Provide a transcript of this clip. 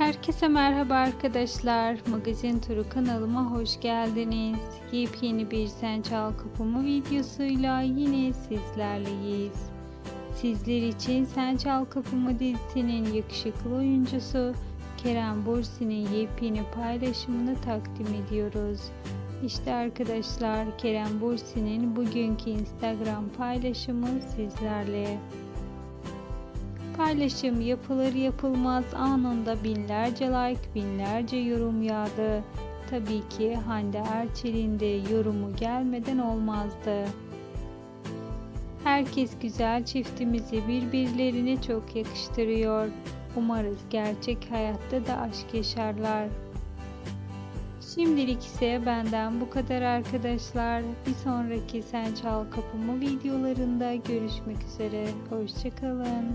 Herkese merhaba arkadaşlar. Magazin Turu kanalıma hoş geldiniz. Yepyeni bir Sen Çal Kapımı videosuyla yine sizlerleyiz. Sizler için Sen Çal Kapımı dizisinin yakışıklı oyuncusu Kerem Bursi'nin yepyeni paylaşımını takdim ediyoruz. İşte arkadaşlar Kerem Bursi'nin bugünkü Instagram paylaşımı sizlerle. Paylaşım yapılır yapılmaz anında binlerce like, binlerce yorum yağdı. Tabii ki Hande Erçel'in de yorumu gelmeden olmazdı. Herkes güzel çiftimizi birbirlerine çok yakıştırıyor. Umarız gerçek hayatta da aşk yaşarlar. Şimdilik ise benden bu kadar arkadaşlar. Bir sonraki Sen Çal Kapımı videolarında görüşmek üzere. Hoşçakalın.